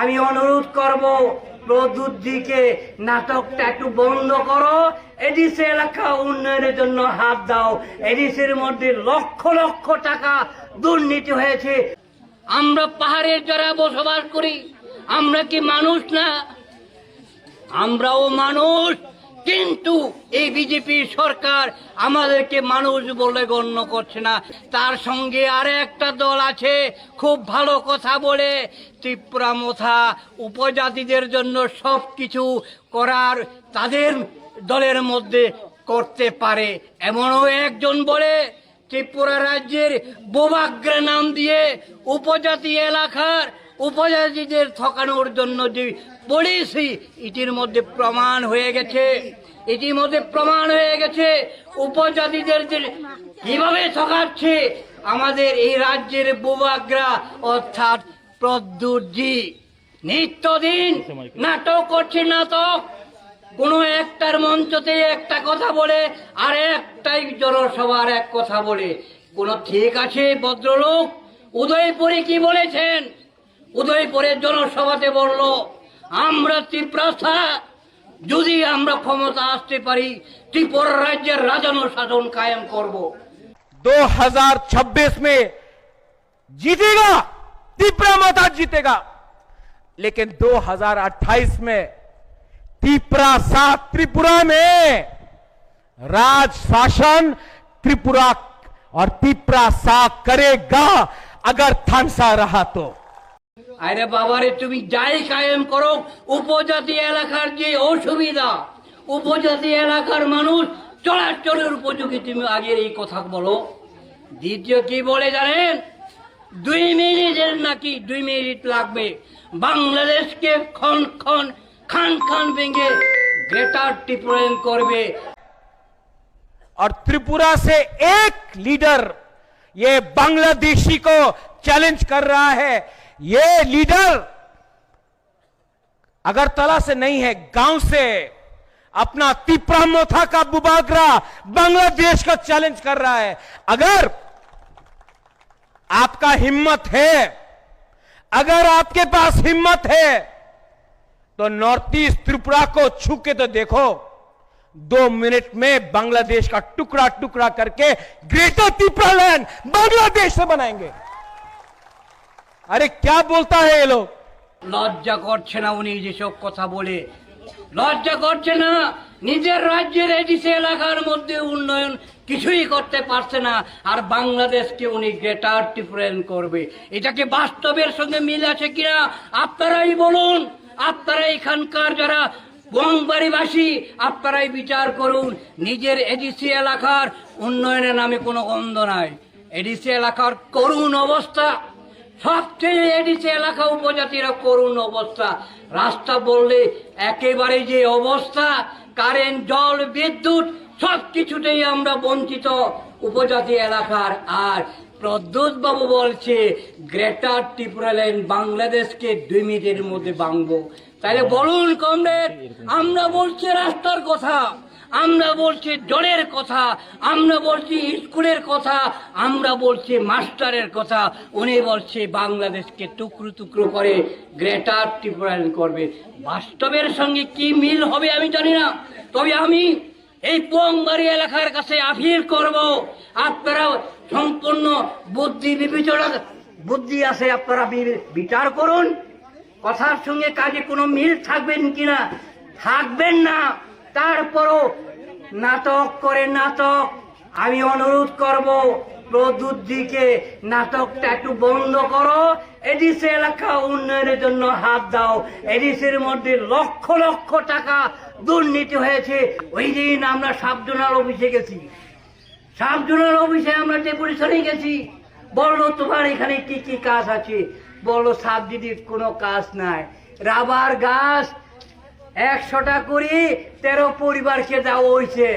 আমি অনুরোধ করব প্রদ্যুৎজিকে নাটকটা একটু বন্ধ করো। এডিসি এলাকা উন্নয়নের জন্য হাত দাও। এডিসির মধ্যে লক্ষ লক্ষ টাকা দুর্নীতি হয়েছে। আমরা পাহাড়ের যারা বসবাস করি। আমরা কি মানুষ না? আমরাও মানুষ। কিন্তু এই বিজেপি সরকার আমাদেরকে মানুষ বলে গণ্য করছে না। তার সঙ্গে আর একটা দল আছে, খুব ভালো কথা বলে, ত্রিপুরা মথা উপজাতিদের জন্য সব কিছু করার তাদের দলের মধ্যে করতে পারে। এমনও একজন বলে, ত্রিপুরা রাজ্যের বোবাগ্রা নাম দিয়ে উপজাতি এলাকার উপজাতিদের ঠকানোর জন্য যে পড়েছি এটির মধ্যে প্রমাণ হয়ে গেছে। এটির মধ্যে প্রমাণ হয়ে গেছে, উপজাতিদের যে কীভাবে ঠকাচ্ছে, আমাদের এই রাজ্যের বোবাগ্রা অর্থাৎ প্রদ্যুৎজি নিত্যদিন নাটক করছে নাটক। কোনো একটার মঞ্চতে একটা কথা বলে, আর একটাই জনসভার এক কথা বলে। কোন ঠিক আছে, ভদ্রলোক? উদয়পুরে কি বলেছেন? উদয়পুরের জনসভাতে বলল আমরা ত্রিপ্রাসা যদি আমরা ক্ষমতা আসতে পারি ত্রিপুরা রাজ্যের রাজন্য শাসন কায়েম করব 2026 में जीतेगा त्रिपुरा माता जीतेगा लेकिन 2028 में त्रिपुरा साथ त्रिपुरा में राज शासन त्रिपुरा और त्रिपुरा साथ करेगा अगर थानसा रहा तो আরে বাবারে তুমি যাই কায়েম করো উপজাতি এলাকার যে অসুবিধা উপজাতি এলাকার মানুষ চলাচলের উপযোগী তুমি আগের এই কথা বলো দ্বিতীয় কি বলে জানেন দুই মিনিটের নাকি দুই মিনিট লাগবে বাংলাদেশকে খন খন খান খান ভেঙে গ্রেটার টিপ্রেন করবে और त्रिपुरा से एक लीडर ये बांग्लादेशी को चैलेंज कर रहा है ये लीडर अगरतला से नहीं है, गाँव से, अपना तिपरा मोथा का बुबागरा बांग्लादेश का चैलेंज कर रहा है। अगर आपका हिम्मत है, अगर आपके पास हिम्मत है तो नॉर्थ ईस्ट त्रिपुरा को छू के तो देखो, दो मिनट में बांग्लादेश का टुकड़ा टुकड़ा करके ग्रेटर त्रिपुरा लैंड बांग्लादेश से बनाएँगे। আরে ক্যা বলতা হে এলো লজ্জা করছে না উনি যেসব কথা বলে। লজ্জা করছে না, নিজের রাজ্যের এডিসি এলাকার মধ্যে উন্নয়ন কিছুই করতে পারছে না, আর বাংলাদেশকে উনি গ্রেটার ডিফারেন্ট করবে। এটাকে বাস্তবের সঙ্গে মিল আছে কিনা? আপনারাই বলুন আপনারা এখানকার যারা বংবাড়িবাসী, আপনারাই বিচার করুন, নিজের এডিসি এলাকার উন্নয়নের নামে কোনো গন্ধ নাই। এডিসি এলাকার করুণ অবস্থা। সবচেয়ে এডিসি এলাকা উপজাতিরা করুণ অবস্থা। রাস্তা বললে একেবারে যে অবস্থা, কারেন্ট, জল, বিদ্যুৎ সব কিছুতেই আমরা বঞ্চিত উপজাতি এলাকার। আর প্রদ্যুৎ বাবু বলছে, গ্রেটার ত্রিপুরাল্যান্ড বাংলাদেশকে দুই মিনিটের মধ্যে ভাঙবো। তাহলে বলুন, কমরেড, আমরা বলছি রাস্তার কথা। আমরা বলছি জলের কথা, আমরা বলছি স্কুলের কথা, আমরা বলছি মাস্টারের কথা, উনি বলছে বাংলাদেশকে টুকরো টুকরো করে গ্রেটার ত্রিপুরায়ণ করবে। বাস্তবের সঙ্গে কি মিল হবে আমি জানি না। তবে আমি এই পোংবাড়ি এলাকার কাছে আপিল করব। আপনারা সম্পূর্ণ বুদ্ধি বিবেচনা, বুদ্ধি আছে আপনারা বিচার করুন। কথার সঙ্গে কাজে কোনো মিল থাকবেন কিনা? থাকবেন না। তারপরও নাটক করে নাটক, আমি অনুরোধ করব, প্রদ্যুৎজিকে নাটকটা একটু বন্ধ করো। এডিসি এলাকা উন্নয়নের জন্য হাত দাও। এডিসির মধ্যে লক্ষ লক্ষ টাকা দুর্নীতি হয়েছে। ওই দিন আমরা সাবজোনাল অফিসে গেছি। সাবজোনাল অফিসে আমরা ডেপুটেশনে গেছি বলল তোমার এখানে কি কি কাজ আছে? বলল সাব কোনো কাজ নাই। রাবার গাছ একশোটা করে তেরো পরিবারকে দেওয়া হয়েছে।